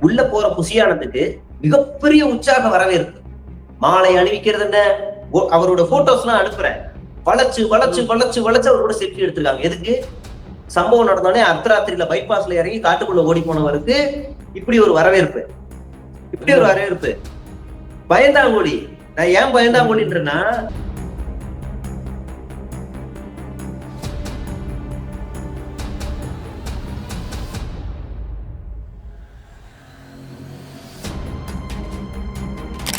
உள்ள போற புசியானதுக்கு மிகப்பெரிய உற்சாக வரவேற்பு மாலை அணிவிக்கிறது என்ன? ஓ- அவரோட போட்டோஸ் எல்லாம் அனுப்புறேன். வளைச்சு வளைச்சு வளைச்சு வளைச்சு அவர் கூட செல்ஃபி எடுத்திருக்காங்க. எதுக்கு? சம்பவம் நடந்தோடனே அர்த்தராத்திரியில பைபாஸ்ல இறங்கி காட்டுக்குள்ள ஓடி போனவருக்கு இப்படி ஒரு வரவேற்பு. இப்படி ஒரு வரவேற்பு. பயந்தாங்கோடி நான் ஏன் பயந்தாங்கோடின்றேன்னா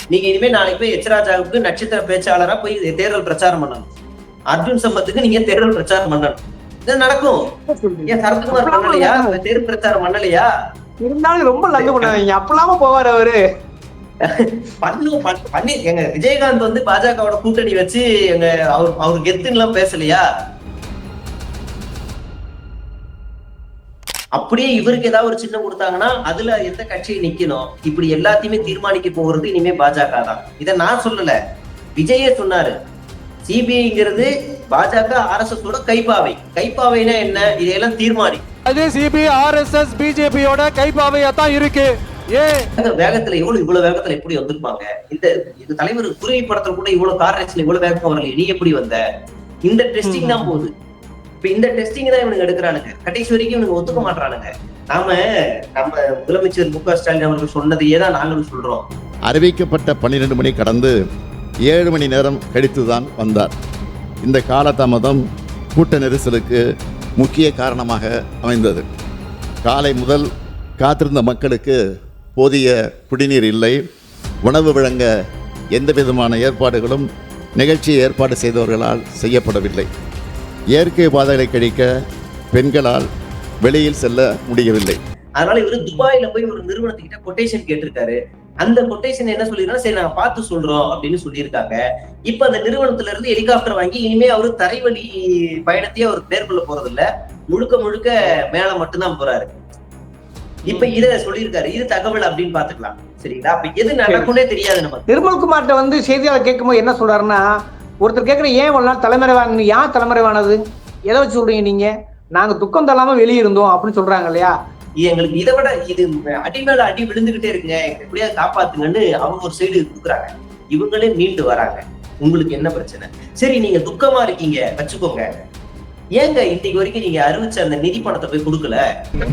நீங்க இனிமே நாளைக்கு போய் எச்ராஜாவுக்கு நட்சத்திர பேச்சாளரா போய் தேர்தல் பிரச்சாரம் பண்ணணும். அர்ஜுன் சம்பத்துக்கு நீங்க தேர்தல் பிரச்சாரம் பண்ணணும். இது நடக்கும். ஏன் சரத்குமார் பண்ணலையா? தேர்தல் பிரச்சாரம் பண்ணலையா? இருந்தாலும் ரொம்ப லங்கு பண்ணாதீங்க அப்பலாம போவாரு அவரு. பண்ணும் பண்- பண்ணி. எங்க விஜயகாந்த் வந்து பாஜகவோட கூட்டணி வச்சு எங்க அவர் அவர் கெத்துன்னு எல்லாம் பேசலையா? அப்படியே இவருக்கு ஏதாவது ஒரு சின்னம் கொடுத்தாங்கன்னா அதுல எந்த கட்சியை நிக்கணும். இப்படி எல்லாத்தையுமே தீர்மானிக்க போகிறது இனிமே பாஜக தான். இதை நான் சொல்லல. விஜயே சொன்னாரு. சிபிஐங்கிறது பாஜக ஆர்எஸ்எஸ் ஓட கைப்பாவை. கைப்பாவைனா என்ன? இதையெல்லாம் தீர்மானி. அது சிபி ஆர்எஸ்எஸ் பிஜேபியோட கைப்பாவையா தான் இருக்கு. வேகத்துல எவ்வளவு இவ்வளவு வேகத்துல எப்படி வந்திருப்பாங்க? இந்த இது தலைவர் குருவி படத்துல கூட இவ்வளவு கார் ரேஸ்ல இவ்வளவு வேகமா வரலையே. நீ எப்படி வந்த? இந்த டெஸ்டிங் தான் போகுது. இப்ப இந்த டெஸ்டிங் தான் இவனுக்கு எடுக்கிறானுங்க. கடைசி வரைக்கும் இவனுக்கு ஒத்துக்க மாட்டானுங்க நாம நம்ம முதலமைச்சர் மு க ஸ்டாலின் அவர்கள் சொன்னதையே தான் நாங்களும் சொல்றோம். அறிவிக்கப்பட்ட பன்னிரண்டு மணி கடந்து ஏழு மணி நேரம் கழித்து தான் வந்தார். இந்த காலதாமதம் கூட்ட நெரிசலுக்கு முக்கிய காரணமாக அமைந்தது. காலை முதல் காத்திருந்த மக்களுக்கு போதிய குடிநீர் இல்லை. உணவு வழங்க எந்த விதமான ஏற்பாடுகளும் நிகழ்ச்சியை ஏற்பாடு செய்தவர்களால் செய்யப்படவில்லை. இயற்கை பாதைகளை கழிக்க பெண்களால் வெளியில் செல்ல முடியவில்லை. அதனால இவரு துபாயில போய் ஒரு நிறுவனத்துக்கிட்ட கொட்டேஷன் கேட்டிருக்காரு. அந்த கொட்டேஷன் என்ன சொல்லிருக்கா சரி நாங்க பார்த்து சொல்றோம் அப்படின்னு சொல்லியிருக்காங்க. இப்ப அந்த நிறுவனத்துல இருந்து ஹெலிகாப்டர் வாங்கி இனிமே அவரு தரைவழி பயணத்தையே அவர் மேற்கொள்ள போறது இல்ல முழுக்க முழுக்க மேல மட்டும்தான் போறாரு. இப்ப இத சொல்லியிருக்காரு. இது தகவல் அப்படின்னு பாத்துக்கலாம் சரிங்களா? அப்ப எது நடக்கும்னே தெரியாது நமக்கு. நிர்மல்குமார்ட்ட வந்து செய்தியாளர் கேட்கும்போது என்ன சொல்றாருன்னா ஒருத்தர் கேட்குற ஏன் ஒரு நாள் தலைமறைவாங்க யார் தலைமறைவானது எதை வச்சு சொல்றீங்க நீங்க? நாங்க துக்கம் தள்ளாம வெளியே இருந்தோம் அப்படின்னு சொல்றாங்க இல்லையா? இது எங்களுக்கு இதை விட இது அடி மேல அடி விழுந்துகிட்டே இருக்குங்க. எப்படியாவது காப்பாத்துங்கன்னு அவங்க ஒரு சைடு கொடுக்குறாங்க. இவங்களே மீண்டு வராங்க. உங்களுக்கு என்ன பிரச்சனை? சரி நீங்க துக்கமா இருக்கீங்க. வச்சுக்கோங்க. ஏங்க இன்னைக்கு வரைக்கும் நீங்க அறிவிச்ச அந்த நிதி பணத்தை போய் கொடுக்கல?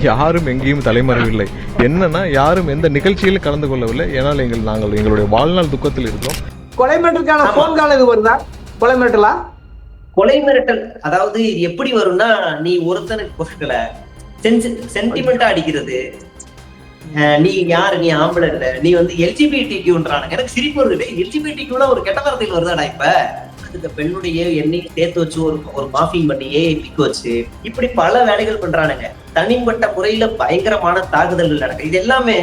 யாரும் எங்கேயும் தலைமறைவில்லை. என்னன்னா யாரும் எந்த நிகழ்ச்சியிலும் கலந்து கொள்ளவில்லை. ஏனால் எங்கள் நாங்கள் எங்களுடைய வாழ்நாள் துக்கத்தில் இருக்கிறோம். கொலை மிரட்டலுக்கான. போன் கால் இது வருதா? கொலை மிரட்டலா? கொலை மிரட்டல் அதாவது இது எப்படி வரும்னா நீ ஒருத்தனுக்கு கொடுக்கல சென்டிமெண்டா அடிக்கிறது. நீ யாரு? நீ ஆம்பளை இல்ல. நீ வந்து எல்ஜிபிடி கியூன்றானுங்க எனக்கு சிரிப்பு வருது. எல்ஜிபிடி கியூல ஒரு கெட்ட வார்த்தையில் வருதாடா இப்ப? இந்த பெண்ணுடைய எண்ணெய் சேர்த்து வச்சு ஒரு ஒரு மாஃபிங் பண்ணி ஏஐ பிக் வச்சு இப்படி பல வேலைகள் பண்றானுங்க. தனிப்பட்ட முறையில பயங்கரமான தாக்குதல்கள் நடக்கு இது எல்லாமே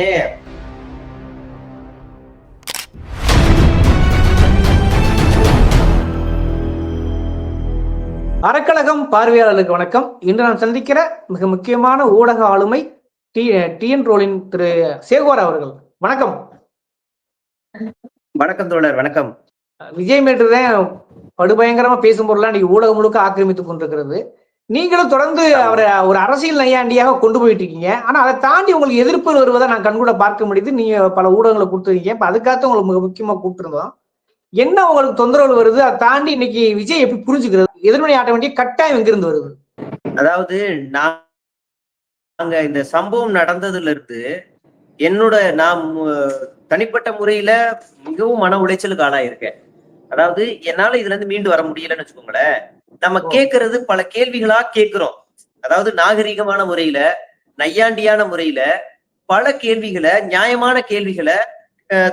அறக்கழகம் பார்வையாளர்களுக்கு வணக்கம். இன்று நான் சந்திக்கிற மிக முக்கியமான ஊடக ஆளுமை டி டிஎன் ரோலின் திரு சேகோர் அவர்கள். வணக்கம். வணக்கம் தோழர் வணக்கம். விஜய் மேட்டு தான் படுபயங்கரமா பேசும் பொருளாக இன்னைக்கு ஊடகம் முழுக்க ஆக்கிரமித்துக் கொண்டிருக்கிறது. நீங்களும் தொடர்ந்து அவரை ஒரு அரசியல் நையாண்டியாக கொண்டு போயிட்டு இருக்கீங்க. ஆனா அதை தாண்டி உங்களுக்கு எதிர்ப்பு வருவதை நான் கண்கூட பார்க்க முடியுது. நீங்க பல ஊடகங்களை கொடுத்துருக்கீங்க. இப்ப அதுக்காக உங்களுக்கு மிக முக்கியமா கூப்பிட்டுருந்தோம். என்ன உங்களுக்கு தொந்தரவு வருது? அதை தாண்டி இன்னைக்கு விஜய் எப்படி புரிஞ்சுக்கிறது? எதிர்மறை ஆட்ட வேண்டிய கட்டாயம் எங்கிருந்து வருது? அதாவது நான் நாங்க இந்த சம்பவம் நடந்ததுல இருந்து என்னோட நான் தனிப்பட்ட முறையில மிகவும் மன உளைச்சலுக்கு ஆளாயிருக்கேன். அதாவது என்னால இதுல இருந்து மீண்டு வர முடியலன்னு வச்சுக்கோங்களேன். நம்ம. கேட்கறது பல கேள்விகளா கேட்கிறோம் அதாவது நாகரிகமான முறையில நையாண்டியான முறையில பல கேள்விகளை நியாயமான கேள்விகளை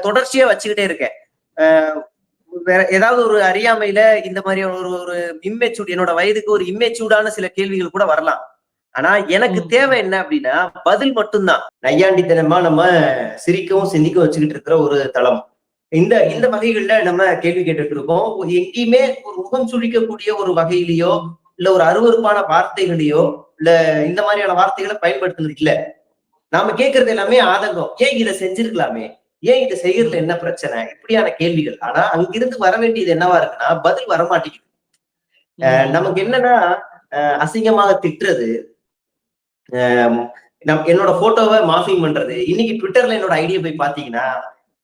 தொடர்ச்சியா வச்சுக்கிட்டே இருக்கேன். வேற ஏதாவது ஒரு அறியாமையில இந்த மாதிரி ஒரு ஒரு இம்மெச்சூட் என்னோட வயதுக்கு ஒரு இம்மெச்சூர்டான சில கேள்விகள் கூட வரலாம். ஆனா எனக்கு. தேவை என்ன அப்படின்னா பதில் மட்டும்தான். நையாண்டித்தனமா நம்ம சிரிக்கவும் சிந்திக்கவும் வச்சுக்கிட்டு இருக்கிற ஒரு தளம். இந்த இந்த வகைகள்ல நம்ம கேள்வி கேட்டுட்டு இருக்கோம். எங்கேயுமே ஒரு முகம் சுழிக்கக்கூடிய ஒரு வகையிலயோ இல்ல ஒரு அருவருப்பான வார்த்தைகளையோ இல்ல இந்த மாதிரியான வார்த்தைகளை பயன்படுத்துனது இல்ல. நாம கேட்கறது எல்லாமே ஆதங்கம். ஏன் இதை செஞ்சிருக்கலாமே? ஏன் இதை செய்யறதுல என்ன பிரச்சனை? இப்படியான கேள்விகள். ஆனா அங்கிருந்து வர வேண்டியது என்னவா இருக்குன்னா பதில் வர மாட்டேங்குது அஹ் நமக்கு என்னன்னா அசிங்கமாக திட்டுறது என்னோட போட்டோவை மாஃபிங் பண்றது. இன்னைக்கு ட்விட்டர்ல என்னோட ஐடியா போய் பாத்தீங்கன்னா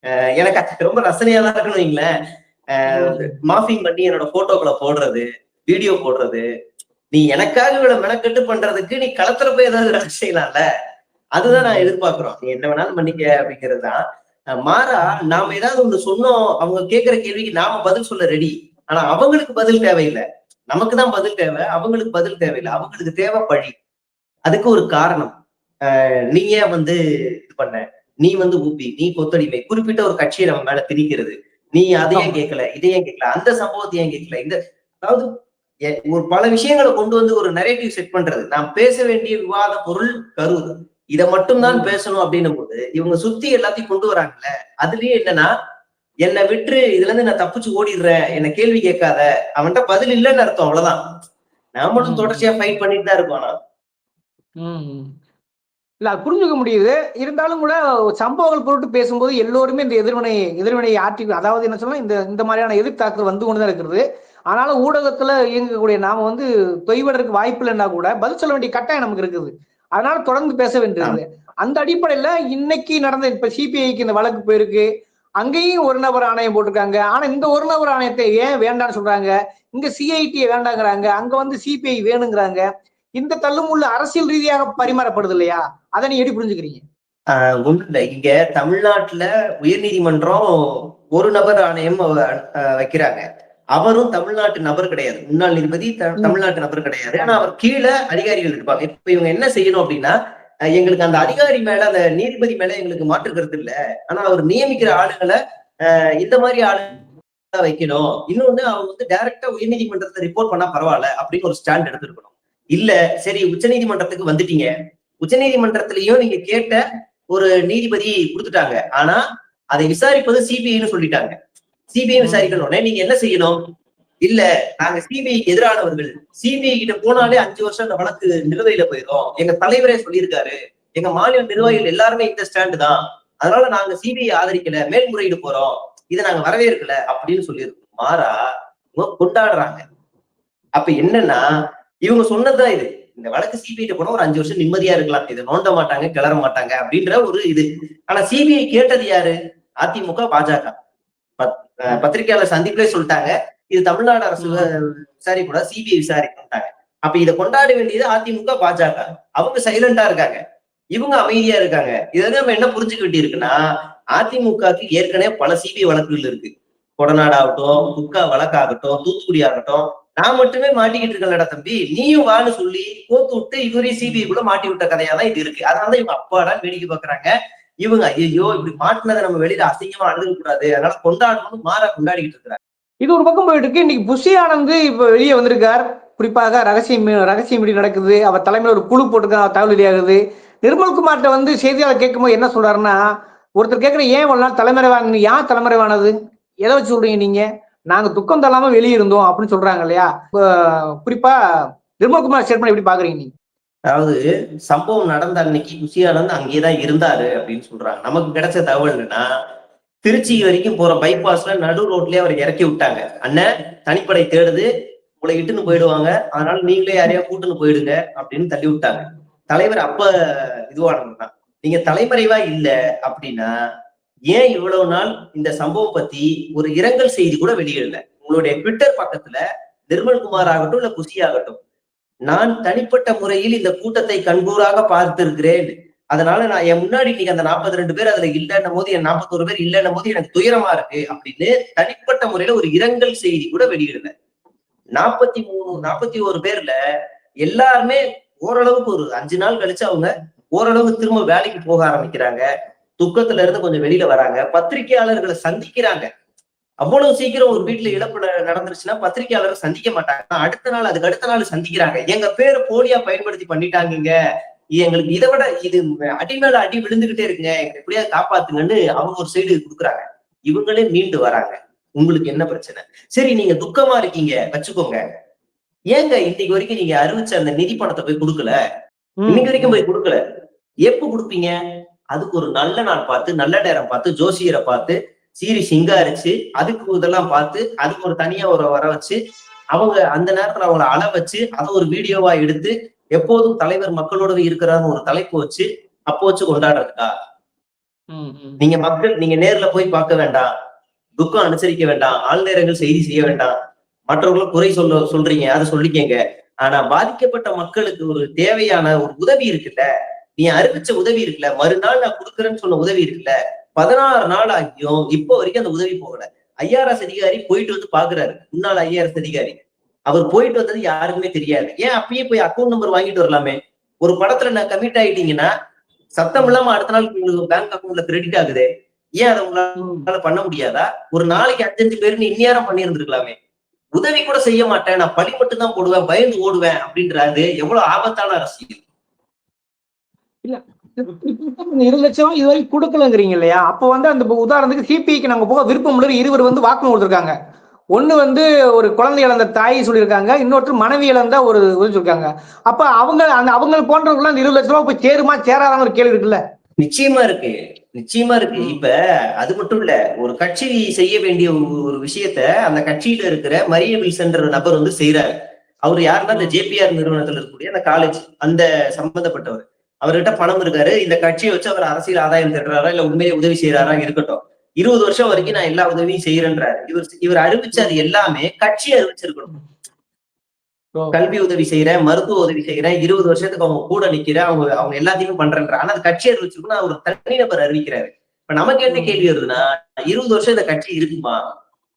அஹ் எனக்கு ரொம்ப ரசனையா தான் இருக்குன்னு வைங்களேன். மாஃபிங் பண்ணி என்னோட போட்டோக்களை போடுறது வீடியோ போடுறது. நீ எனக்காக இவ்வளவு மெனக்கெட்டு பண்றதுக்கு நீ களத்துல போய் ஏதாவது வேலை செய்யலாம்ல. அதுதான் நான் எதிர்பார்க்கிறோம். நீ என்ன வேணாலும் பண்ணிக்க அப்படிங்கிறது தான் மாறா நாம ஏதாவது ஒண்ணு சொன்னோம் அவங்க கேட்கிற கேள்விக்கு நாம பதில் சொல்ல ரெடி ஆனா அவங்களுக்கு பதில் தேவையில்லை. நமக்கு தான் பதில் தேவை அவங்களுக்கு பதில் தேவையில்லை. அவங்களுக்கு தேவை பழி. அதுக்கு ஒரு காரணம். நீ ஏன் வந்து இது பண்ண? நீ வந்து ஊப்பி நீ கொத்தடிமை. குறிப்பிட்ட ஒரு கட்சியை நம்ம மேல திணிக்கிறது. நீ அதையும் கேட்கல? இதையும் கேட்கல? அந்த சம்பவத்தை ஏன் கேட்கல? இந்த அதாவது ஒரு பல விஷயங்களை கொண்டு வந்து ஒரு நரேட்டிவ் செட் பண்றது. நாம் பேச வேண்டிய விவாத பொருள் கரூர் இதை மட்டும்தான் பேசணும் அப்படின்னும் போது இவங்க சுத்தி எல்லாத்தையும் கொண்டு வராங்கல்ல அதுலயே என்னன்னா என்னை விட்டு இதுல இருந்து நான் தப்பிச்சு ஓடிடுறேன் என்ன கேள்வி கேட்காத அவன்கிட்ட பதில் இல்லைன்னு அர்த்தம் அவ்வளவுதான். நாமளும். தொடர்ச்சியா ஃபைட் பண்ணிட்டு தான் இருக்கோம் ஆனா. இல்ல புரிஞ்சுக்க முடியுது. இருந்தாலும் கூட சம்பவங்கள் பொருட்டு பேசும்போது எல்லோருமே இந்த எதிர்வினை எதிர்வினையை ஆற்றி அதாவது என்ன சொல்லலாம் இந்த இந்த மாதிரியான எதிர்த்தாக்குதல் வந்து கொண்டுதான் இருக்கிறது ஆனாலும் ஊடகத்துல இயங்கக்கூடிய நாம வந்து தொய்வதற்கு வாய்ப்பு இல்லைன்னா கூட பதில் சொல்ல வேண்டிய கட்டாயம் நமக்கு இருக்குது. அதனால தொடர்ந்து பேச வேண்டியது அந்த அடிப்படையில இன்னைக்கு நடந்த இப்ப சிபிஐக்கு இந்த வழக்கு போயிருக்கு. அங்கேயும் ஒரு நபர் ஆணையம் போட்டிருக்காங்க. ஆனா இந்த ஒரு நபர் ஆணையத்தை ஏன் வேண்டாம்னு சொல்றாங்க? இங்க சிஐடி வேண்டாங்கிறாங்க. அங்க வந்து சிபிஐ வேணுங்கிறாங்க. இந்த தள்ளுமுள்ள அரசியல் ரீதியாக பரிமாறப்படுது இல்லையா? அதை நீ எப்படி புரிஞ்சுக்கிறீங்க? இல்ல இங்க தமிழ்நாட்டுல உயர்நீதிமன்றம் ஒரு நபர் ஆணையம் வைக்கிறாங்க. அவரும் தமிழ்நாட்டு நபர் கிடையாது. முன்னாள் நீதிபதி. தமிழ்நாட்டு நபர் கிடையாது. ஆனா அவர் கீழே அதிகாரிகள் இருப்பாங்க. இப்ப இவங்க என்ன செய்யணும் அப்படின்னா எங்களுக்கு அந்த அதிகாரி மேல அந்த நீதிபதி மேல எங்களுக்கு மாற்று கருத்து இல்ல. ஆனா அவர் நியமிக்கிற ஆளுங்களை இந்த மாதிரி ஆளு வைக்கணும். இன்னொன்னு அவங்க வந்து டைரக்டா உயர்நீதிமன்றத்தை ரிப்போர்ட் பண்ணா பரவாயில்ல அப்படின்னு ஒரு ஸ்டாண்ட் எடுத்திருக்கணும். இல்ல சரி உச்சநீதிமன்றத்துக்கு வந்துட்டீங்க. உச்சநீதிமன்றத்திலையும் நீங்க கேட்ட ஒரு நீதிபதி கொடுத்துட்டாங்க. ஆனா அதை விசாரிப்பது சிபிஐன்னு சொல்லிட்டாங்க. சிபிஐ விசாரிக்கணும் உடனே நீங்க என்ன செய்யணும்? இல்ல நாங்க சிபிஐ எதிரானவர்கள். சிபிஐ கிட்ட போனாலே அஞ்சு வருஷம் அந்த வழக்கு நிலுவையில போயிடும் எங்க தலைவரே சொல்லியிருக்காரு. எங்க மாநில நிர்வாகிகள் எல்லாருமே இந்த ஸ்டாண்டு தான். அதனால நாங்க சிபிஐ ஆதரிக்கல மேல்முறையீடு போறோம். இதை நாங்க வரவேற்கல அப்படின்னு சொல்லியிருக்கோம் மாறா இவங்க கொண்டாடுறாங்க. அப்ப என்னன்னா இவங்க சொன்னதுதான் இது. இந்த வழக்கு சிபிஐ போனா ஒரு அஞ்சு வருஷம் நிம்மதியா இருக்கலாம். இதை நோண்ட மாட்டாங்க கிளற மாட்டாங்க அப்படின்ற ஒரு இது. ஆனா சிபிஐ கேட்டது யாரு? அதிமுக பாஜக. பத்திரிகையாளர் சந்திப்பிலே சொல்லிட்டாங்க. இது தமிழ்நாடு அரசு விசாரிக்க கூட சிபிஐ விசாரிக்கிட்டாங்க அப்ப இதை கொண்டாட வேண்டியது அதிமுக பாஜக. அவங்க சைலண்டா இருக்காங்க. இவங்க அமைதியா இருக்காங்க. இதை நம்ம என்ன புரிஞ்சுக்க வேண்டியிருக்குன்னா அதிமுகவுக்கு ஏற்கனவே பல சிபிஐ வழக்குகள் இருக்கு. கொடநாடு ஆகட்டும் குக்கா வழக்காகட்டும் தூத்துக்குடி ஆகட்டும் நான் மட்டுமே மாட்டிக்கிட்டு இருக்கேன்லடா தம்பி. நீயும் வான்னு சொல்லி கோத்து விட்டு இவரையும் சிபிஐ கூட மாட்டி விட்ட கதையா தான் இது இருக்கு. அதனால இவங்க அப்பாடா வேடிக்கை பாக்குறாங்க. இவங்க ஐயோ இப்படி மாட்டினதை நம்ம வெளியில அசிங்கமா அழுக கூடாது. அதனால கொண்டாடணும்னு மாற கொண்டாடிக்கிட்டு இருக்கிறாங்க இது ஒரு பக்கம் போயிட்டு இருக்கு. இன்னைக்கு புஷி ஆனந்த் இப்ப வெளியே வந்திருக்கார். குறிப்பாக ரகசியம் ரகசியம் மீடி நடக்குது. அவர் தலைமையில் ஒரு குழு போட்டிருக்காங்க தகவல் வெளியாகுது. நிர்மல்குமார்ட்ட வந்து செய்தியாளர் கேட்கும்போது என்ன சொல்றாருன்னா ஒருத்தர் கேட்குற ஏன் ஒரு நாள் தலைமறைவான யார் தலைமறைவானது? எதை வச்சு சொல்றீங்க நீங்க? நாங்க துக்கம் தள்ளாம வெளியே இருந்தோம் அப்படின்னு சொல்றாங்க இல்லையா? குறிப்பா நிர்மல்குமார் ஸ்டேட்மெண்ட் எப்படி பாக்குறீங்க நீங்க? அதாவது சம்பவம் நடந்த அன்னைக்கு குஷியானந்த் அங்கேயேதான் இருந்தாரு அப்படின்னு சொல்றாங்க. நமக்கு கிடைச்ச தகவல் என்னன்னா திருச்சி வரைக்கும் போற பைபாஸ்ல நடு ரோட்லயே அவர் இறக்கி விட்டாங்க. அண்ணன் தனிப்படை தேடுது உங்களை இட்டுன்னு போயிடுவாங்க. அதனால நீங்களே யாரையா கூட்டுன்னு போயிடுங்க அப்படின்னு தள்ளி விட்டாங்க. தலைவர் அப்ப இதுவானதுதான் நீங்க தலைமறைவா இல்ல அப்படின்னா ஏன் இவ்வளவு நாள் இந்த சம்பவம் பத்தி ஒரு இரங்கல் செய்தி கூட வெளியிடல? உங்களுடைய ட்விட்டர் பக்கத்துல நிர்மல்குமார் ஆகட்டும் இல்ல குசி ஆகட்டும். நான் தனிப்பட்ட முறையில் இந்த கூட்டத்தை கண்கூறாக பார்த்திருக்கிறேன். அதனால நான் என் முன்னாடி இன்னைக்கு அந்த 42 ரெண்டு பேர் அதுல இல்லைன்னும் போது என் 41 பேர் இல்லைன்னும் போது எனக்கு துயரமா இருக்கு அப்படின்னு தனிப்பட்ட முறையில ஒரு இரங்கல் செய்தி கூட வெளியிடல நாற்பத்தி மூணு நாற்பத்தி ஒரு பேர்ல எல்லாருமே ஓரளவுக்கு ஒரு அஞ்சு நாள் கழிச்சு அவங்க ஓரளவுக்கு திரும்ப வேலைக்கு போக ஆரம்பிக்கிறாங்க. துக்கத்துல இருந்து கொஞ்சம் வெளியில வராங்க. பத்திரிகையாளர்களை சந்திக்கிறாங்க. அவ்வளவு சீக்கிரம் ஒரு வீட்டுல இழப்பு நடந்துருச்சுன்னா பத்திரிகையாளரை சந்திக்க மாட்டாங்க. அடுத்த நாள் அதுக்கு அடுத்த நாள் சந்திக்கிறாங்க. எங்க பேரை போலியா பயன்படுத்தி பண்ணிட்டாங்கங்க. இது எங்களுக்கு இதை விட இது அடி மேல அடி விழுந்துகிட்டே இருக்குங்க. எங்களை எப்படியாவது காப்பாத்துங்கன்னு அவங்க ஒரு சைடு கொடுக்குறாங்க. இவங்களே மீண்டு வராங்க. உங்களுக்கு என்ன பிரச்சனை? சரி நீங்க துக்கமா இருக்கீங்க. வச்சுக்கோங்க. ஏங்க இன்னைக்கு வரைக்கும் நீங்க அறிவிச்ச அந்த நிதி பணத்தை போய் கொடுக்கல? இன்னைக்கு வரைக்கும் போய் கொடுக்கல. எப்ப கொடுப்பீங்க? அதுக்கு ஒரு நல்ல நாள் பார்த்து நல்ல நேரம் பார்த்து ஜோசியரை பார்த்து சீரி சிங்காரிச்சு அதுக்கு இதெல்லாம் பார்த்து அதுக்கு ஒரு தனியா ஒரு வர வச்சு அவங்க அந்த நேரத்துல அவங்கள அள வச்சு அதை ஒரு வீடியோவா எடுத்து எப்போதும் தலைவர் மக்களோட இருக்கிறான்னு ஒரு தலைப்பு வச்சு அப்போ வச்சு கொண்டாடுறதுக்கா. நீங்க மக்கள் நீங்க நேர்ல போய் பார்க்க வேண்டாம். துக்கம் அனுசரிக்க வேண்டாம். ஆழ்நேரங்கள் செய்தி செய்ய வேண்டாம். மற்றவர்களும் குறை சொல்ல சொல்றீங்க அதை சொல்லிக்கங்க. ஆனா பாதிக்கப்பட்ட மக்களுக்கு ஒரு தேவையான ஒரு உதவி இருக்குல்ல? நீ அறிவிச்ச உதவி இருக்குல்ல? மறுநாள் நான் கொடுக்குறேன்னு சொன்ன உதவி இருக்குல்ல? பதினாறு நாள் ஆகியும் இப்போ வரைக்கும் அந்த உதவி போகல. ஐஆர்எஸ் அதிகாரி போயிட்டு வந்து பாக்குறாரு. முன்னாள் ஐஆர்எஸ் அதிகாரி. அவர் போயிட்டு வந்தது யாருக்குமே தெரியாது. ஏன் அப்பயே போய் அக்கௌண்ட் நம்பர் வாங்கிட்டு வரலாமே? ஒரு படத்துல நான் கமிட் ஆயிட்டீங்கன்னா சத்தம் இல்லாம அடுத்த நாள் உங்களுக்கு பேங்க் அக்கௌண்ட்ல கிரெடிட் ஆகுது? ஏன் அதை உங்களால பண்ண முடியாதா? ஒரு நாளைக்கு அஞ்சஞ்சு பேருன்னு இந்நேரம் பண்ணிருந்திருக்கலாமே உதவி கூட செய்ய மாட்டேன். நான் பழி மட்டும் தான் போடுவேன். பயந்து ஓடுவேன் அப்படின்றாரு எவ்வளவு ஆபத்தான அரசியல். இல்ல. இரு லட்சம் இதுவரை கொடுக்கலங்கிறீங்க இல்லையா? அப்ப வந்து அந்த உதாரணத்துக்கு சிபிஐக்கு நாங்க போக விருப்பம் உள்ள இருவர் வந்து வாக்குமூலம் கொடுத்திருக்காங்க. ஒண்ணு வந்து ஒரு குழந்தை இழந்த தாய் சொல்லியிருக்காங்க இன்னொருத்தர் மனைவி இழந்த ஒரு இது சொல்லியிருக்காங்க. அப்ப அவங்க அந்த அவங்க போன்றவங்க அந்த இருபது லட்ச ரூபாய் போய் சேருமா சேராதான்னு ஒரு கேள்வி இருக்குல்ல? நிச்சயமா இருக்கு. நிச்சயமா இருக்கு. இப்ப அது மட்டும் இல்ல ஒரு கட்சி செய்ய வேண்டிய ஒரு ஒரு விஷயத்த அந்த கட்சியில இருக்கிற மரிய வில்சன்ற நபர் வந்து செய்யறாரு அவர் யாருன்னா இந்த ஜேபிஆர் நிறுவனத்துல இருக்கக்கூடிய அந்த காலேஜ் அந்த சம்பந்தப்பட்டவர். அவர்கிட்ட பணம் இருக்காரு. இந்த கட்சியை வச்சு அவர் அரசியல் ஆதாயம் தேடுறாரா இல்ல உண்மையை உதவி செய்யறாரா இருக்கட்டும். இருபது வருஷம் வரைக்கும் நான் எல்லா உதவியும் செய்யறேன்றாரு இவர் இவர் அறிவிச்சது எல்லாமே கட்சி அறிவிச்சிருக்கணும். கல்வி உதவி செய்யறேன் மருத்துவ உதவி செய்யறேன் இருபது வருஷத்துக்கு அவங்க கூட நிக்கிறேன் அவங்க அவங்க எல்லாத்தையுமே பண்றேன்ற ஆனா அது கட்சி அறிவிச்சிருக்கணும் அவர் தனிநபர் அறிவிக்கிறாரு. இப்ப நமக்கு என்ன கேள்வி வருதுன்னா இருபது வருஷம் இந்த கட்சி இருக்குமா?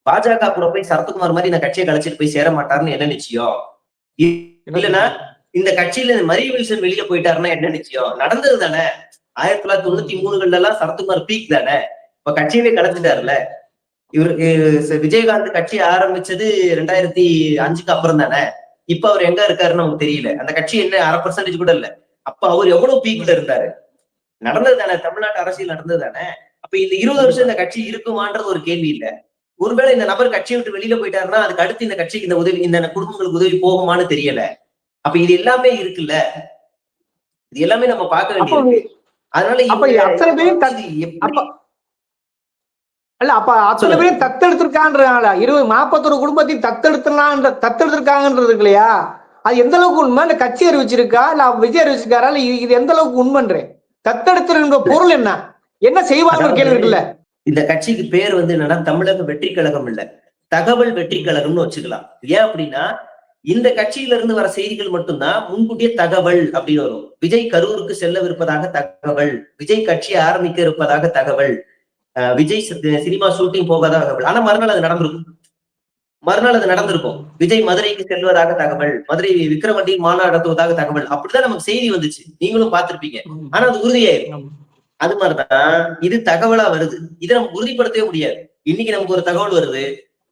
பாஜக கூட போய் சரத்குமார் மாதிரி இந்த கட்சியை கழிச்சிட்டு போய் சேர மாட்டாருன்னு என்ன நிச்சயம்? இல்லைன்னா இந்த கட்சியில இந்த மரிய வில்சன் வெளியில போயிட்டாருன்னா என்ன நிச்சயம்? நடந்தது தானே. ஆயிரத்தி தொள்ளாயிரத்தி தொண்ணூத்தி மூணுகள்ல எல்லாம் சரத்குமார் பீக் தானே. இப்ப கட்சியவே கலைச்சிட்டாருல இவர் விஜயகாந்த் கட்சி ஆரம்பிச்சது ரெண்டாயிரத்தி அஞ்சுக்கு அப்புறம் தானே. இப்ப அவர் எங்க இருக்காருன்னு நமக்கு தெரியல. அந்த கட்சி என்ன அரை பர்சன்டேஜ் கூட இல்ல. அப்ப அவர் எவ்வளவு பீக்ல இருந்தாரு? நடந்தது தானே. தமிழ்நாட்டு அரசியல் நடந்தது தானே. அப்ப இந்த இருபது வருஷம் இந்த கட்சி இருக்குமான்றது ஒரு கேள்வி இல்ல. ஒருவேளை இந்த நபர் கட்சியை விட்டு வெளியில போயிட்டாருன்னா அதுக்கு அடுத்து இந்த கட்சிக்கு இந்த உதவி இந்த குடும்பங்களுக்கு உதவி போகுமான்னு தெரியல. அப்ப இது எல்லாமே இருக்குல்ல? இது எல்லாமே நம்ம பார்க்க வேண்டியது அதனால அப்ப இவங்க- அத்தனை பேரும் அல்ல அப்ப அத்தனை. பேரும் தத்தெடுத்திருக்கான்றனால இருபது நாற்பத்தொரு குடும்பத்தையும் தத்தெடுத்துலான்ற தத்தெடுத்திருக்காங்கன்றது இருக்கு இல்லையா அது எந்த அளவுக்கு உண்மை? இந்த கட்சி அறிவிச்சிருக்கா? இல்ல விஜய் அறிவிச்சிருக்காரா? இல்ல இது- எந்த அளவுக்கு உண்மைன்றேன் தத்தெடுத்துற பொருள் என்ன? என்ன செய்வாங்கன்னு ஒரு கேள்வி இருக்குல்ல இந்த கட்சிக்கு பேர் வந்து என்னன்னா தமிழக வெற்றி கழகம் இல்ல. தகவல் வெற்றி கழகம்னு வச்சுக்கலாம். ஏன் அப்படின்னா இந்த கட்சியில இருந்து வர செய்திகள் மட்டும்தான் முன்கூட்டியே தகவல் அப்படின்னு வரும். விஜய் கரூருக்கு செல்லவிருப்பதாக தகவல். விஜய் கட்சி ஆரம்பிக்க இருப்பதாக தகவல். விஜய் சினிமா ஷூட்டிங் போகாத தகவல். ஆனா மறுநாள் அது நடந்திருக்கும். மறுநாள் அது நடந்திருக்கும். விஜய் மதுரைக்கு செல்வதாக தகவல். மதுரை விக்ரமண்டியில் மாநாடு நடத்துவதாக தகவல். அப்படிதான் நமக்கு செய்தி வந்துச்சு. நீங்களும் பார்த்திருப்பீங்க. ஆனா அது உறுதியாயிரும் அது மாதிரிதான் இது தகவலா வருது. இதை நம்ம உறுதிப்படுத்தவே முடியாது. இன்னைக்கு நமக்கு ஒரு தகவல் வருது.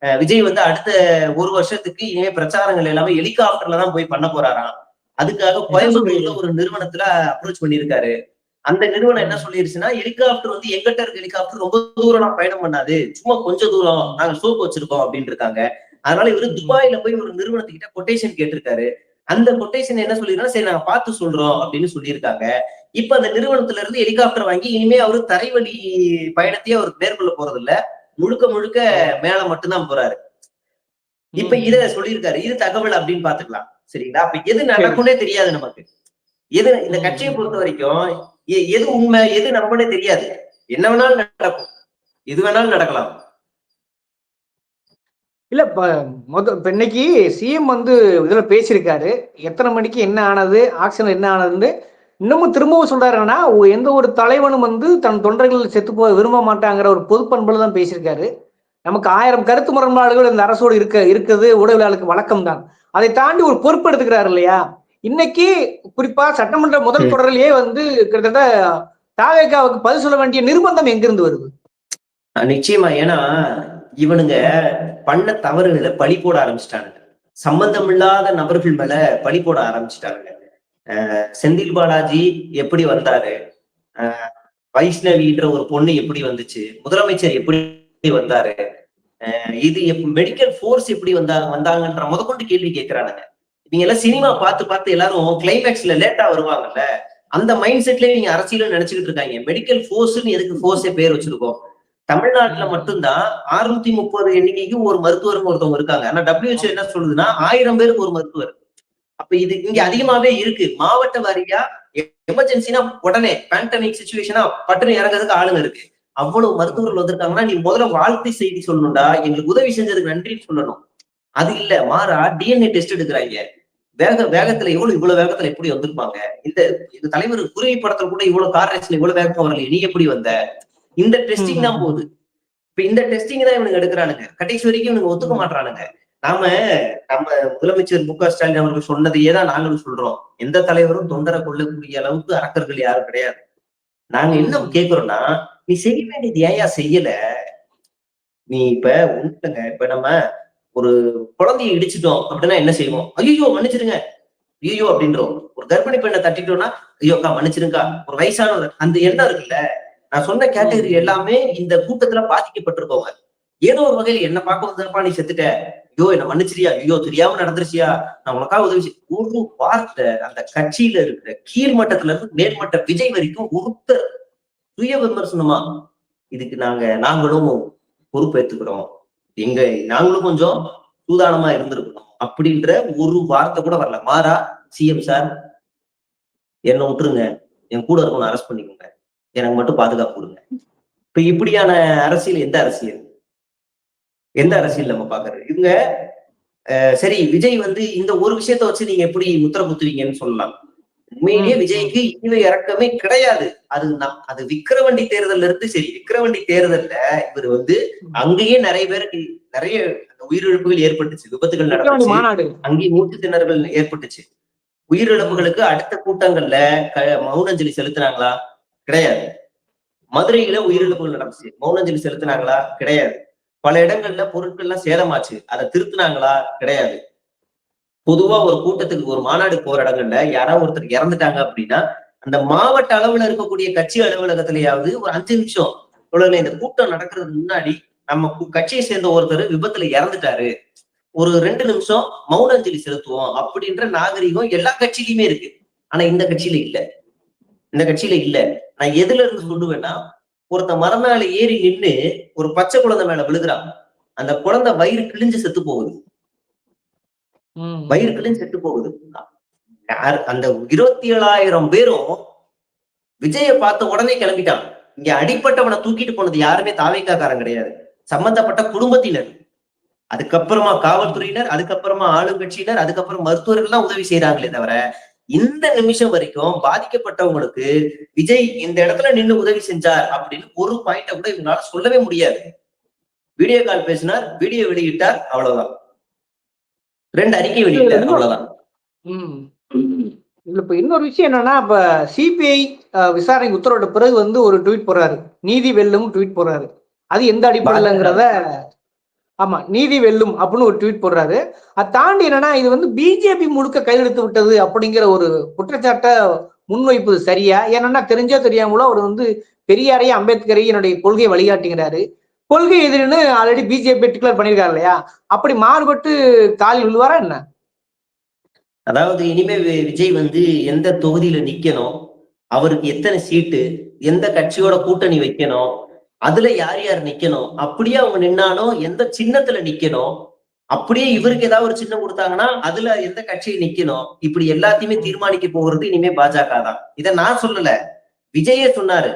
விஜய் வந்து அடுத்த ஒரு வருஷத்துக்கு இனிமே பிரச்சாரங்கள் எல்லாமே ஹெலிகாப்டர்ல தான் போய் பண்ண போறாராம். அதுக்காக கோயம்புத்தூர்ல ஒரு நிறுவனத்துல அப்ரோச் பண்ணியிருக்காரு. அந்த நிறுவனம் என்ன சொல்லிருச்சுன்னா ஹெலிகாப்டர் வந்து எங்கிட்ட இருக்க ஹெலிகாப்டர் ரொம்ப தூரம் நான் பயணம் பண்ணாது. சும்மா கொஞ்சம் தூரம் நாங்க சோப்பு வச்சிருக்கோம் அப்படின்னு இருக்காங்க அதனால இவரு துபாயில போய் ஒரு நிறுவனத்துக்கிட்ட கொட்டேஷன் கேட்டிருக்காரு. அந்த கொட்டேஷன் என்ன சொல்லிருக்கா சரி நாங்க பார்த்து சொல்றோம் அப்படின்னு சொல்லியிருக்காங்க. இப்ப அந்த நிறுவனத்துல இருந்து ஹெலிகாப்டர் வாங்கி இனிமே அவரு தரைவழி பயணத்தையே அவர் மேற்கொள்ள போறது இல்ல முழுக்க முழுக்க மேல மட்டும்தான் போறாரு. இப்ப இத சொல்லியிருக்காரு. இது தகவல் அப்படின்னு பாத்துக்கலாம் சரிங்களா? அப்ப எது நடக்கும்னே தெரியாது நமக்கு. எது இந்த கட்சியை பொறுத்த வரைக்கும் எது உண்மை எது நம்பனே தெரியாது. என்ன வேணாலும் நடக்கும். எது வேணாலும் நடக்கலாம். இல்ல முத இன்னைக்கு சிஎம் வந்து இதுல பேசியிருக்காரு. எத்தனை மணிக்கு என்ன ஆனது ஆக்ஷன் என்ன ஆனதுன்னு இன்னமும் திரும்பவும் சொல்றாருன்னா எந்த ஒரு தலைவனும் வந்து தன் தொண்டர்கள் செத்து போக விரும்ப மாட்டாங்கிற ஒரு பொது பண்புல தான் பேசியிருக்காரு. நமக்கு ஆயிரம் கருத்து முரண்பாடுகள் இந்த அரசோடு இருக்க இருக்குது. ஊடகவியலாளருக்கு வழக்கம் தான் அதை தாண்டி ஒரு பொறுப்பு எடுத்துக்கிறாரு இல்லையா? இன்னைக்கு குறிப்பா சட்டமன்ற முதல் தொடரிலேயே வந்து கிட்டத்தட்ட தாவேக்காவுக்கு பதில் சொல்ல வேண்டிய நிர்பந்தம் எங்கிருந்து வருது? நிச்சயமா. ஏன்னா இவனுங்க பண்ண தவறுகளை பழி போட ஆரம்பிச்சிட்டானுங்க. சம்பந்தம் இல்லாத நபர்கள் மேல பழி போட ஆரம்பிச்சிட்டானுங்க. அஹ் செந்தில் பாலாஜி எப்படி வந்தாரு? வைஷ்ணவின்ற ஒரு பொண்ணு எப்படி வந்துச்சு? முதலமைச்சர் எப்படி வந்தாரு? இது மெடிக்கல் ஃபோர்ஸ் எப்படி வந்தா வந்தாங்கன்ற முதற்கொண்டு கேள்வி கேட்கிறானுங்க நீங்க எல்லாம் சினிமா பார்த்து பார்த்து எல்லாரும் கிளைமேக்ஸ்ல லேட்டா வருவாங்கல்ல அந்த மைண்ட் செட்லயே நீங்க அரசியலும் நினைச்சுக்கிட்டு இருக்காங்க. மெடிக்கல் ஃபோர்ஸ்னு எதுக்கு ஃபோர்ஸே பேர் வச்சிருக்கோம்? தமிழ்நாட்டுல மட்டும்தான் அறுநூத்தி முப்பது எண்ணிக்கைக்கு ஒரு மருத்துவர் ஒருத்தவங்க இருக்காங்க. ஆனா WHO என்ன சொல்லுதுன்னா ஆயிரம் பேருக்கு ஒரு மருத்துவர். அப்ப இது இங்க அதிகமாவே இருக்கு. மாவட்ட வாரியா எமர்ஜென்சினா உடனே பேண்டமிக் சுச்சுவேஷனா பட்டுன்னு இறங்குறதுக்கு ஆளுங்க இருக்கு. அவ்வளவு மருத்துவர்கள் வந்திருக்காங்கன்னா நீ முதல்ல வாழ்த்து செய்தி சொல்லணும்டா. எங்களுக்கு உதவி செஞ்சதுக்கு நன்றின்னு சொல்லணும். அது இல்ல மாறா டிஎன்ஏ டெஸ்ட் எடுக்கிறாங்க. வேக வேகத்துல எவ்வளவு இவ்வளவு வேகத்துல எப்படி வந்திருப்பாங்க? இந்த இந்த தலைவர் குருவி படத்துல கூட இவ்வளவு கார் ரேஸ்ல இவ்வளவு வேகமா வரல நீ எப்படி வந்த? இந்த டெஸ்டிங் தான் போகுது. இப்ப இந்த டெஸ்டிங் தான் இவனுக்கு எடுக்கிறானுங்க. கடைசி வரைக்கும் இவனுக்கு ஒத்துக்க மாட்டானுங்க நாம நம்ம முதலமைச்சர் மு க ஸ்டாலின் அவர்கள் சொன்னதையே தான் நாங்களும் சொல்றோம். எந்த தலைவரும் தொண்டரை கொள்ளக்கூடிய அளவுக்கு அரக்கர்கள் யாரும் கிடையாது. நாங்க என்ன கேக்குறோம்னா நீ செய்ய வேண்டியது ஏயா செய்யல? நீ இப்ப உண்மைங்க இப்ப நம்ம ஒரு குழந்தைய இடிச்சிட்டோம் அப்படின்னா என்ன செய்வோம்? ஐயோ மன்னிச்சிருங்க ஐயோ அப்படின்றோம். ஒரு கர்ப்பிணி பெண்ணை தட்டிட்டோம்னா ஐயோக்கா மன்னிச்சிருங்கா ஒரு வயசானவர் அந்த எண்ணம் இருக்குல்ல? நான் சொன்ன கேட்டகரி எல்லாமே இந்த கூட்டத்துல பாதிக்கப்பட்டிருக்கவங்க ஏதோ ஒரு வகையில என்ன பார்க்க வந்தப்பா நீ செத்துட்ட. ஐயோ என்ன மன்னிச்சிரியா? ஐயோ தெரியாம நடந்துருச்சியா? நான் உனக்காக உதவி ஒரு வார்த்தை அந்த கட்சியில இருக்கிற கீழ்மட்டத்துல இருந்து மேல்மட்ட விஜய் வரைக்கும் ஒருத்தர் சுய விமர்சனமா இதுக்கு நாங்க நாங்களும் பொறுப்பேற்றுக்கிறோம் எங்க நாங்களும் கொஞ்சம் சூதானமா இருந்திருக்கணும். அப்படின்ற ஒரு வார்த்தை கூட வரல. மாறா சிஎம் சார் என்ன விட்டுருங்க. என் கூட இருக்கணும் அரெஸ்ட் பண்ணிக்கோங்க. எனக்கு மட்டும் பாதுகாப்பு கொடுங்க. இப்ப இப்படியான அரசியல் எந்த அரசியல்? எந்த அரசியல் நம்ம பாக்குறது இவங்க சரி விஜய் வந்து இந்த ஒரு விஷயத்த வச்சு நீங்க எப்படி முத்திர குத்துவீங்கன்னு சொல்லலாம். உண்மையிலேயே விஜய்க்கு ஈவு இறக்கமே கிடையாது. அது அது விக்கிரவண்டி தேர்தல்ல இருந்து சரி விக்கிரவண்டி தேர்தல்ல இவர் வந்து அங்கேயே நிறைய பேருக்கு நிறைய உயிரிழப்புகள் ஏற்பட்டுச்சு. விபத்துகள் நடந்துச்சு. மாநாடு. அங்கேயும் மூச்சு திணறுகள் ஏற்பட்டுச்சு. உயிரிழப்புகளுக்கு அடுத்த கூட்டங்கள்ல க- மௌனஞ்சலி செலுத்தினாங்களா? கிடையாது. மதுரையில உயிரிழப்புகள் நடந்துச்சு. மௌனஞ்சலி செலுத்தினாங்களா? கிடையாது. பல இடங்கள்ல பொருட்கள்லாம் சேதமாச்சு. அதை திருத்தினாங்களா? கிடையாது. பொதுவா ஒரு கூட்டத்துக்கு ஒரு மாநாடு போற இடங்கள்ல யாராவது ஒருத்தர் இறந்துட்டாங்க அப்படின்னா அந்த மாவட்ட அளவுல இருக்கக்கூடிய கட்சி அலுவலகத்திலேயாவது ஒரு அஞ்சு நிமிஷம் உலகில் இந்த கூட்டம் நடக்கிறதுக்கு முன்னாடி நம்ம கு- கட்சியை சேர்ந்த ஒருத்தர் விபத்துல இறந்துட்டாரு. ஒரு ரெண்டு நிமிஷம் மௌன அஞ்சலி செலுத்துவோம் அப்படின்ற நாகரிகம் எல்லா கட்சியிலுமே இருக்கு. ஆனா இந்த கட்சியில இல்ல. இந்த கட்சியில இல்ல. நான் எதுல இருந்து சொல்லுவேன்னா ஒருத்த மரம் மேல ஏறி நின்னு ஒரு பச்சை குழந்தை மேல விழுகிறான் அந்த குழந்தை வயிறு கிழிஞ்சு செத்து போகுது. வயிறு கிழிஞ்சு செத்து போகுது. யார் அந்த இருபத்தி ஏழாயிரம் பேரும் விஜய பார்த்த உடனே கிளம்பிட்டான் இங்க அடிப்பட்டவனை தூக்கிட்டு போனது யாருமே தாவேக்காக்காரன் கிடையாது. சம்பந்தப்பட்ட குடும்பத்தினர். அதுக்கப்புறமா காவல்துறையினர் அதுக்கப்புறமா ஆளுங்கட்சியினர் அதுக்கப்புறம் மருத்துவர்கள் எல்லாம் உதவி செய்யறாங்களே தவிர இந்த நிமிஷம் வரைக்கும் பாதிக்கப்பட்டவங்களுக்கு விஜய் இந்த இடத்துல நின்னு உதவி செஞ்சார் அப்படின்னு ஒரு பாயிண்ட கூட இவங்களால சொல்லவே முடியாது. வீடியோ கால் பேசினார் வீடியோ வெளியிட்டார் அவ்வளவுதான். ரெண்டு அறிக்கை வெளியிட்டார் அவ்வளவுதான். ம். இதுல இப்ப இன்னொரு விஷயம் என்னன்னா இப்ப சிபிஐ விசாரணை உத்தரவிட்ட பிறகு வந்து ஒரு ட்வீட் போடுறாரு. நீதி வெல்லும் ட்வீட் போடுறாரு. அது எந்த அடிப்படையிலங்கிறத ஆமா நீதி வெல்லும் அப்படின்னு ஒரு ட்வீட் போடுறாரு. அதை தாண்டி என்னன்னா இது வந்து பிஜேபி முழுக்க கையெழுத்து விட்டது அப்படிங்கிற ஒரு குற்றச்சாட்டை முன்வைப்பது சரியா? ஏன்னா தெரிஞ்சோ தெரியாமலோ அவர் வந்து பெரியாரையும் அம்பேத்கரையும் என்னுடைய கொள்கையை வழிகாட்டுகிறாரு. கொள்கை எதிரின்னு ஆல்ரெடி பிஜேபி டிக்ளேர் பண்ணியிருக்காரு இல்லையா? அப்படி மாறுபட்டு காலில் விழுவாரா என்ன? அதாவது இனிமே விஜய் வந்து எந்த தொகுதியில நிக்கணும்? அவருக்கு எத்தனை சீட்டு? எந்த கட்சியோட கூட்டணி வைக்கணும்? அதுல யார் யார் நிக்கணும்? அப்படியே அவங்க நின்னாலும் எந்த சின்னத்துல நிக்கணும்? அப்படியே இவருக்கு ஏதாவது ஒரு சின்னம் கொடுத்தாங்கன்னா அதுல எந்த கட்சியை நிக்கணும்? இப்படி எல்லாத்தையுமே தீர்மானிக்க போகிறது இனிமே பாஜக தான். இதை நான் சொல்லல. விஜயே சொன்னாரு.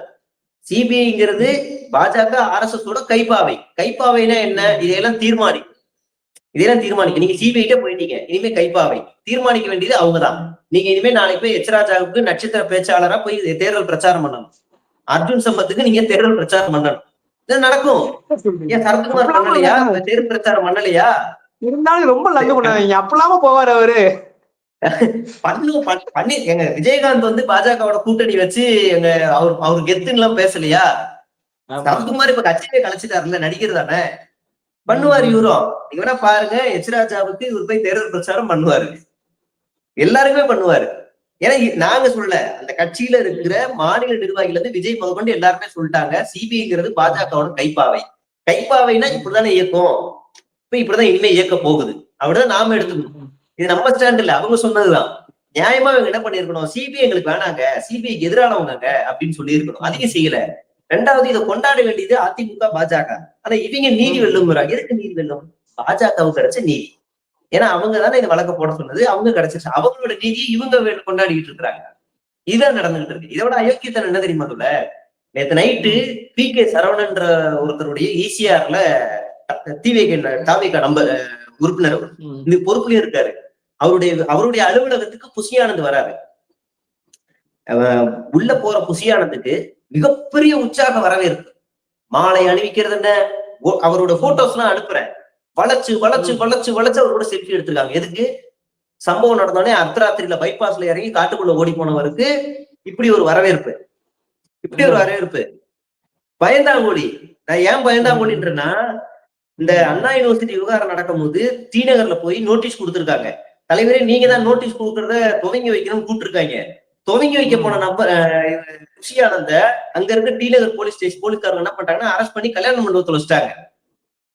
சிபிஐங்கிறது பாஜக ஆர்எஸ்எஸோட கைப்பாவை. கைப்பாவைனா என்ன? இதையெல்லாம் தீர்மானி. இதெல்லாம் தீர்மானிக்க. நீங்க சிபிஐட்ட போயிட்டீங்க. இனிமே கைப்பாவை. தீர்மானிக்க வேண்டியது அவங்கதான். நீங்க இனிமே நாளைக்கு போய் எச்ராஜாவுக்கு நட்சத்திர பேச்சாளரா போய் தேர்தல் பிரச்சாரம் பண்ணணும். அர்ஜுன் சம்பத்துக்கு நீங்க தேர்தல் பிரச்சாரம் பண்ணணும். இது நடக்கும். ஏன் சரத்குமார் பண்ணலையா? தேர்தல் பிரச்சாரம் பண்ணலையா? இருந்தாலும் ரொம்ப லங்கு பண்ணாதீங்க அப்பலாம போவாரு அவரு. பண்ணும் பண்- பண்ணி. எங்க விஜயகாந்த் வந்து பாஜகவோட கூட்டணி வச்சு எங்க அவர் அவர் கெத்துன்னு எல்லாம் பேசலையா சரத்குமார் இப்ப கட்சியை கலைச்சிட்டாருல நடிகர் தானே? பண்ணுவாரு இவரும். நீங்க வேணா பாருங்க எச் ராஜாவுக்கு இவர் போய் தேர்தல் பிரச்சாரம் பண்ணுவாரு. எல்லாருக்குமே பண்ணுவாரு. ஏன்னா நாங்க சொல்லல. அந்த கட்சியில இருக்கிற மாநில நிர்வாகிகள் இருந்து விஜய் முதற்கொண்டு எல்லாருமே சொல்லிட்டாங்க. சிபிஐங்கிறது பாஜகவோட கைப்பாவை. கைப்பாவைனா இப்படிதானே இயக்கும். இப்ப இப்படிதான் இனிமே இயக்க போகுது. அப்படிதான் நாம எடுத்துக்கணும். இது நம்ம ஸ்டாண்ட் இல்ல. அவங்க சொன்னதுதான். நியாயமா இவங்க என்ன பண்ணிருக்கணும் சிபிஐ எங்களுக்கு வேணாங்க. சிபிஐக்கு எதிரானவங்க அப்படின்னு சொல்லி இருக்கணும் அதையும் செய்யல. ரெண்டாவது இதை கொண்டாட வேண்டியது அதிமுக பாஜக. ஆனா இவங்க நீதி வெல்லுங்கிறாங்க எதுக்கு நீதி வெல்லும்? பாஜகவுக்கு கிடைச்ச நீதி. ஏன்னா அவங்க தானே இந்த வழக்க போட சொன்னது. அவங்க கிடைச்சிருச்சு. அவங்களோட நீதியை இவங்க கொண்டாடிட்டு இருக்காங்க இதுதான் நடந்துகிட்டு இருக்கு. இதோட அயோக்கியத்தனம் என்ன தெரியுமா அதுல நேத்து நைட்டு பி கே சரவணன்ற ஒருத்தருடைய ஈசிஆர்ல தீவேக தாவேக நம்ப உறுப்பினர். இந்த பொறுப்புலயும் இருக்காரு. அவருடைய அவருடைய அலுவலகத்துக்கு புசியானந்த் வராரு. உள்ள போற புசியானந்துக்கு மிகப்பெரிய உற்சாக வரவேற்பு. மாலை அணிவிக்கிறது என்ன? அவரோட போட்டோஸ் எல்லாம் அனுப்புறேன். வளைச்சு வளைச்சு வளைச்சு வளைச்சு அவர் கூட செல்ஃபி எடுத்திருக்காங்க. எதுக்கு? சம்பவம் நடந்தோடனே அர்த்தராத்திரியில பைபாஸ்ல இறங்கி காட்டுக்குள்ள ஓடி போனவருக்கு இப்படி ஒரு வரவேற்பு. இப்படி ஒரு வரவேற்பு. பயந்தாங்கோடி நான் ஏன் பயந்தாங்கோடின்றேன்னா இந்த அண்ணா யூனிவர்சிட்டி விவகாரம் நடக்கும்போது தீநகர்ல போய் நோட்டீஸ் கொடுத்துருக்காங்க. தலைவரே நீங்க தான் நோட்டீஸ் கொடுக்கறத துவங்கி வைக்கணும்னு கூப்பிட்டுருக்காங்க. துவங்கி வைக்க போன நம்பர் குஷியானந்த அங்க இருக்க டி நகர் போலீஸ் ஸ்டேஷன் போலீஸ்காரங்க என்ன பண்ணிட்டாங்கன்னா அரெஸ்ட் பண்ணி கல்யாண மண்டபத்துல வச்சிட்டாங்க.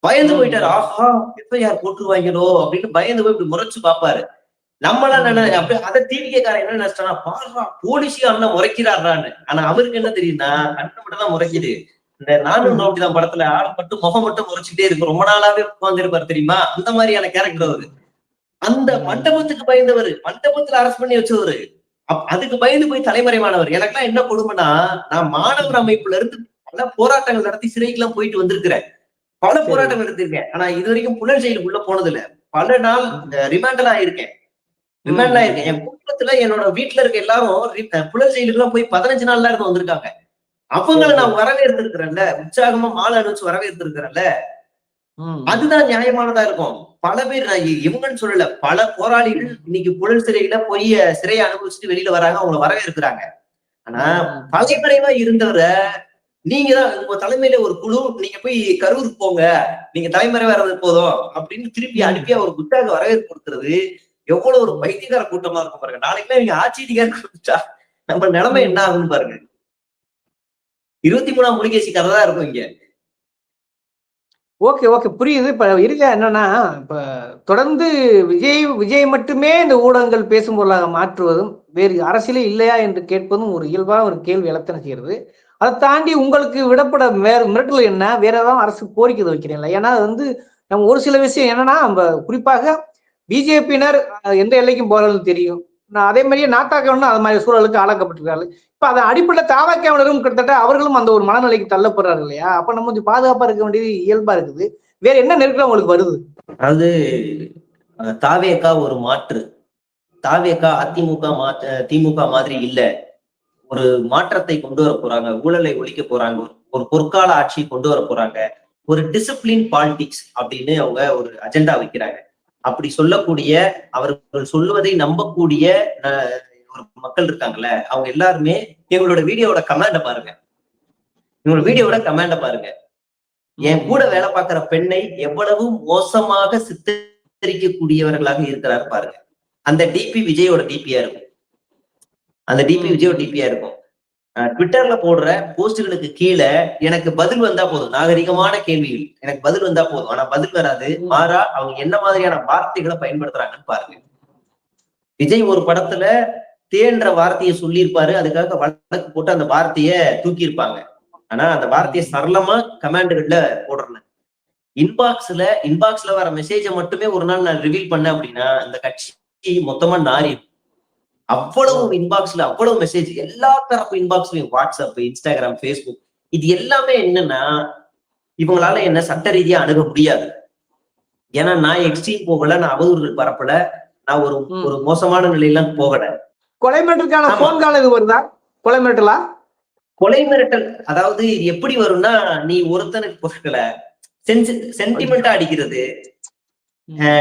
பயந்து போயிட்டாரு. ஆஹா எப்ப யார் போட்டுருவாங்களோ அப்படின்னு பயந்து போய் இப்படி முறைச்சு பாப்பாரு நம்மளாம் என்ன அப்படி அதை டிவிகே காரன் என்ன நினைச்சிட்டானா பாடுறா போலீஸையும் அண்ணன் முறைக்கிறாரான்னு ஆனா அவருக்கு என்ன தெரியும்னா கண்ணு மட்டும் தான் முறைக்குது. இந்த நானும் நோட்டிதான் படத்துல ஆள் மட்டும் முகம் மட்டும் முறைச்சிட்டே இருக்கு. ரொம்ப நாளாவே உட்காந்துருப்பாரு தெரியுமா? அந்த மாதிரியான கேரக்டர் அவரு. அந்த மண்டபத்துக்கு பயந்தவர் மண்டபத்துல அரஸ்ட் பண்ணி வச்சவரு. அப்- அதுக்கு பயந்து போய் தலைமறைவானவர். எனக்கெல்லாம் என்ன கொடுமைன்னா நான் மாணவர் அமைப்புல இருந்து பல போராட்டங்கள் நடத்தி சிறைக்கு எல்லாம் போயிட்டு வந்திருக்கிறேன். பல சரி. போராட்டங்கள் நடத்திருக்கேன். ஆனா இது வரைக்கும் புலன் ஜெயிலுக்குள்ள போனது இல்ல பல நாள் ரிமாண்டல் ஆயிருக்கேன் ரிமாண்ட்ல இருக்கேன். என் குடும்பத்துல என்னோட வீட்டுல இருக்க எல்லாரும் புலன் எல்லாம் போய் பதினஞ்சு நாள்ல இருந்து வந்திருக்காங்க. அவங்கள நான் வரவேற்றிருக்கிறேன்ல உற்சாகமா மாலை அணிச்சு வரவேற்றிருக்கிறேன்ல. அதுதான் நியாயமானதா இருக்கும். பல பேர் நான் இவங்கன்னு சொல்லல. பல போராளிகள் இன்னைக்கு புழல் சிறையில போய் சிறையை அனுபவிச்சுட்டு வெளியில வராங்க. அவங்கள வரவேற்கிறாங்க. ஆனா பகைப்படைவா இருந்தவரை நீங்க தான் உங்க தலைமையில ஒரு குழு நீங்க போய் கரூருக்கு போங்க. நீங்க தலைமறைவா இருந்தது போதும் அப்படின்னு திருப்பி அனுப்பி அவர் புத்தாக வரவேற்பு கொடுக்கிறது. எவ்வளவு ஒரு பைத்தியக்கார கூட்டமா இருக்கும் பாருங்க. நாளைக்கு நீங்க ஆட்சி அதிகாரம் கொடுத்தா நம்ம நிலைமை என்ன ஆகும்னு பாருங்க. இருபத்தி மூணாம் முலிகேசி கதை தான் இருக்கும் இங்க. Okay okay. புரியுது. இப்ப இருக்க என்னன்னா இப்ப தொடர்ந்து விஜய் விஜய் மட்டுமே இந்த ஊடகங்கள் பேசும் பொருளாக மாற்றுவதும் வேறு அரசியலே இல்லையா என்று கேட்பதும் ஒரு இயல்பான ஒரு கேள்வி எழத்தனை செய்கிறது அதை தாண்டி உங்களுக்கு விடப்பட வேற மிரட்டல் என்ன? வேற ஏதாவது அரசு கோரிக்கை வைக்கிறீங்களா? ஏன்னா அது வந்து நம்ம ஒரு சில விஷயம் என்னன்னா நம்ம குறிப்பாக பிஜேபியினர் எந்த எல்லைக்கும் போறதுன்னு தெரியும். நான் அதே மாதிரியே நாட்டாக்கவனும் அது மாதிரி சூழலுக்கு ஆளாக்கப்பட்டிருக்காரு. இப்ப அதை அடிப்படையில் தாவாக்காவினரும் கிட்டத்தட்ட அவர்களும் அந்த ஒரு மனநிலைக்கு தள்ளப்படுறாரு இல்லையா? அப்ப நம்ம கொஞ்சம் பாதுகாப்பா இருக்க வேண்டியது இயல்பா இருக்குது. வேற என்ன நெருக்கம் உங்களுக்கு வருது? அதாவது தாவேக்கா தாவேகா ஒரு மாற்று. தாவேகா அதிமுக மாற்ற திமுக மாதிரி இல்லை. ஒரு மாற்றத்தை கொண்டு வர போறாங்க ஊழலை ஒழிக்க போறாங்க ஒரு- ஒரு பொற்கால ஆட்சியை கொண்டு வர போறாங்க ஒரு டிசிப்ளின் பாலிடிக்ஸ் அப்படின்னு அவங்க ஒரு அஜெண்டா வைக்கிறாங்க. அப்படி சொல்லக்கூடிய அவர்கள் சொல்லுவதை நம்பக்கூடிய ஒரு மக்கள் இருக்காங்கல்ல அவங்க எல்லாருமே எங்களோட வீடியோவோட கமெண்ட பாருங்க. எங்களோட வீடியோவோட கமெண்ட பாருங்க. என் கூட வேலை பார்க்கிற பெண்ணை எவ்வளவு மோசமாக சித்தரிக்கக்கூடியவர்களாக இருக்கிறாரு பாருங்க. அந்த டிபி விஜயோட டிபியா இருக்கும். அந்த டிபி விஜயோட டிபியா இருக்கும். ட்விட்டர்ல போடுற போஸ்டுகளுக்கு கீழே எனக்கு பதில் வந்தா போதும். நாகரிகமான கேள்விகள். எனக்கு பதில் வந்தா போதும். ஆனா பதில் வராது. மாறா அவங்க என்ன மாதிரியான வார்த்தைகளை பயன்படுத்துறாங்கன்னு பாருங்க. விஜய் ஒரு படத்துல தேன்ற வார்த்தையை சொல்லியிருப்பாரு. அதுக்காக வழக்கு போட்டு அந்த வார்த்தையை தூக்கியிருப்பாங்க. ஆனா அந்த வார்த்தையை சரளமா கமாண்டுகள்ல போடுறேன் இன்பாக்ஸ்ல இன்பாக்ஸ்ல வர மெசேஜை மட்டுமே ஒரு நாள் நான் ரிவீல் பண்ணேன் அப்படின்னா இந்த கட்சி மொத்தமா நாரி அவ்வளவு இன்பாக்ஸ்ல அவ்வளவு மெசேஜ் எல்லா தரப்பு இன்பாக்ஸ்லயும் வாட்ஸ்அப் இன்ஸ்டாகிராம் ஃபேஸ்புக் இது எல்லாமே என்னன்னா இவங்களால என்ன சட்ட ரீதியா அணுக முடியாது ஏன்னா நான் எக்ஸ்ட்ரீம் போகல நான் அவதூறுகள் பரப்பல நான் ஒரு. ஒரு மோசமான நிலையெல்லாம் போகல கொலை மிரட்டலுக்கான. போன் கால் இது வருதா கொலை மிரட்டலா கொலை மிரட்டல் அதாவது இது எப்படி வரும்னா நீ ஒருத்தனுக்கு பொறுக்கல சென்டிமெண்டா அடிக்கிறது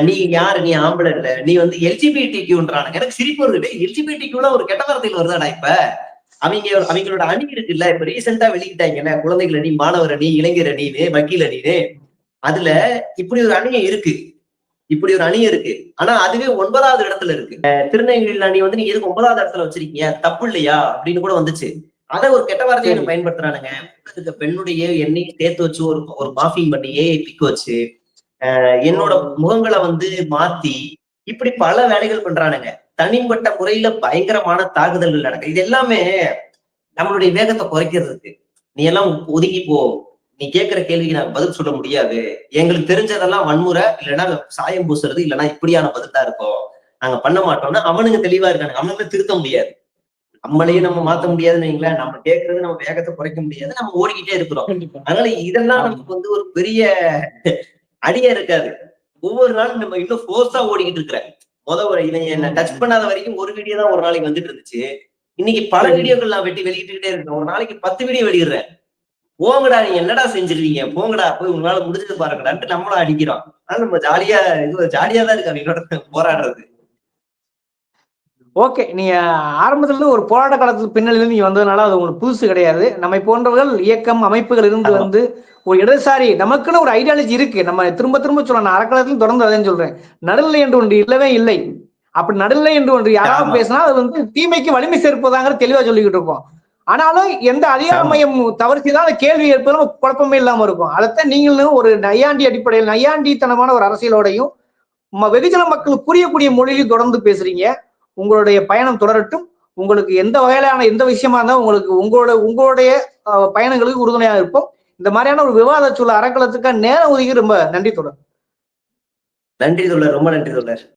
நீ யாரு? நீ ஆம்பளை இல்ல. நீ வந்து எல்ஜிபிடி கியூன்றானுங்க எனக்கு சிரிப்பு வருது எல்ஜிபிடி கியூல ஒரு கெட்ட வார்த்தையில் வருதாடா இப்ப? அவங்க அவங்களோட அணி இருக்குல்ல இப்ப ரீசெண்டா வெளியிட்டாங்கல்ல குழந்தைகள் அணி மாணவர் அணி இளைஞர் அணின்னு வக்கீல் அணின்னு அதுல இப்படி ஒரு அணியம் இருக்கு. இப்படி ஒரு அணி இருக்கு. ஆனா அதுவே ஒன்பதாவது இடத்துல இருக்கு. திருநெல்வேலி அணி வந்து நீங்க எதுக்கு ஒன்பதாவது இடத்துல வச்சிருக்கீங்க? தப்பு இல்லையா? அப்படின்னு கூட வந்துச்சு. அதை ஒரு கெட்ட வார்த்தையை. பயன்படுத்துறானுங்க. பெண்ணுடைய எண்ணெய் சேர்த்து வச்சு ஒரு ஒரு மாஃபிங் பண்ணி ஏஐ பிக் வச்சு என்னோட முகங்களை வந்து மாத்தி இப்படி பல வேலைகள் பண்றானுங்க. தனிப்பட்ட முறையில பயங்கரமான தாக்குதல்கள் நடக்குது. இது எல்லாமே நம்மளுடைய வேகத்தை குறைக்கிறதுக்கு. நீ எல்லாம் ஒதுங்கி போ. நீ கேட்கிற கேள்விக்கு நாங்க பதில் சொல்ல முடியாது. எங்களுக்கு தெரிஞ்சதெல்லாம் வன்முறை இல்லைன்னா சாயம் பூசுறது இல்லைன்னா இப்படியான பதில் தான் இருக்கும். நாங்க பண்ண மாட்டோம்னா அவனுங்க தெளிவா இருக்காங்க அவனுங்களை திருத்த முடியாது. நம்மளையே நம்ம மாத்த முடியாதுன்னு வைங்களேன். நம்ம கேட்கறது நம்ம வேகத்தை குறைக்க முடியாது. நம்ம ஓடிக்கிட்டே இருக்கிறோம். அதனால இதெல்லாம் நமக்கு வந்து ஒரு பெரிய அடியா இருக்காது. ஒவ்வொரு நாளும் நம்ம இன்னும் ஃபோர்ஸா ஓடிக்கிட்டு இருக்கிறேன் முத ஒரு இவன் என்ன டச் பண்ணாத வரைக்கும் ஒரு வீடியோ தான் ஒரு நாளைக்கு வந்துட்டு இருந்துச்சு. இன்னைக்கு பல வீடியோக்கள் நான் வெட்டி வெளியிட்டுக்கிட்டே இருக்கேன். ஒரு நாளைக்கு பத்து வீடியோ வெளியிடுறேன். போங்கடா நீங்க என்னடா செஞ்சிருக்கீங்க? போங்கடா போய் உங்களால முடிஞ்சது பாருங்கடான்ட்டு நம்மளும் அடிக்கிறோம். அதனால நம்ம ஜாலியா இது ஜாலியா தான் இருக்கு அவங்களோட போராடுறது. ஓகே நீங்க ஆரம்பத்துல ஒரு போராட்ட காலத்துக்கு பின்னணியில நீங்க வந்ததுனால அது உங்களுக்கு புதுசு கிடையாது. நம்மை போன்றவர்கள் இயக்கம் அமைப்புகள் இருந்து. வந்து ஒரு இடதுசாரி நமக்குன்னு ஒரு ஐடியாலஜி இருக்கு. நம்ம திரும்ப திரும்ப சொல்லணும். நான் அறக்காலத்தில் தொடர்ந்து அதையும் சொல்றேன். நடுநிலை என்று ஒன்று இல்லவே இல்லை. அப்படி நடுநிலை என்று ஒன்று யாராவது. பேசினா அது வந்து தீமைக்கு வலிமை சேர்ப்பதாங்கிற தெளிவா சொல்லிக்கிட்டு இருக்கோம். ஆனாலும் எந்த அதிகார. மையம் தவறுச்சுதான் அந்த கேள்வி நமக்கு குழப்பமே இல்லாம இருக்கும். அதைத்தான் நீங்களும் ஒரு நையாண்டி அடிப்படையில் நையாண்டித்தனமான ஒரு அரசியலோடையும் வெகுஜன மக்கள் புரியக்கூடிய மொழியில் தொடர்ந்து பேசுறீங்க. உங்களுடைய பயணம் தொடரட்டும். உங்களுக்கு எந்த வகையிலான எந்த விஷயமா இருந்தாலும் உங்களுக்கு உங்களோட உங்களுடைய பயணங்களுக்கு உறுதுணையாக இருப்போம். இந்த மாதிரியான ஒரு விவாத சூழல் அறக்கலத்துக்காக நேரம் ஒதுக்கி ரொம்ப நன்றி தொடர் நன்றி தொடர் ரொம்ப நன்றி தொடர்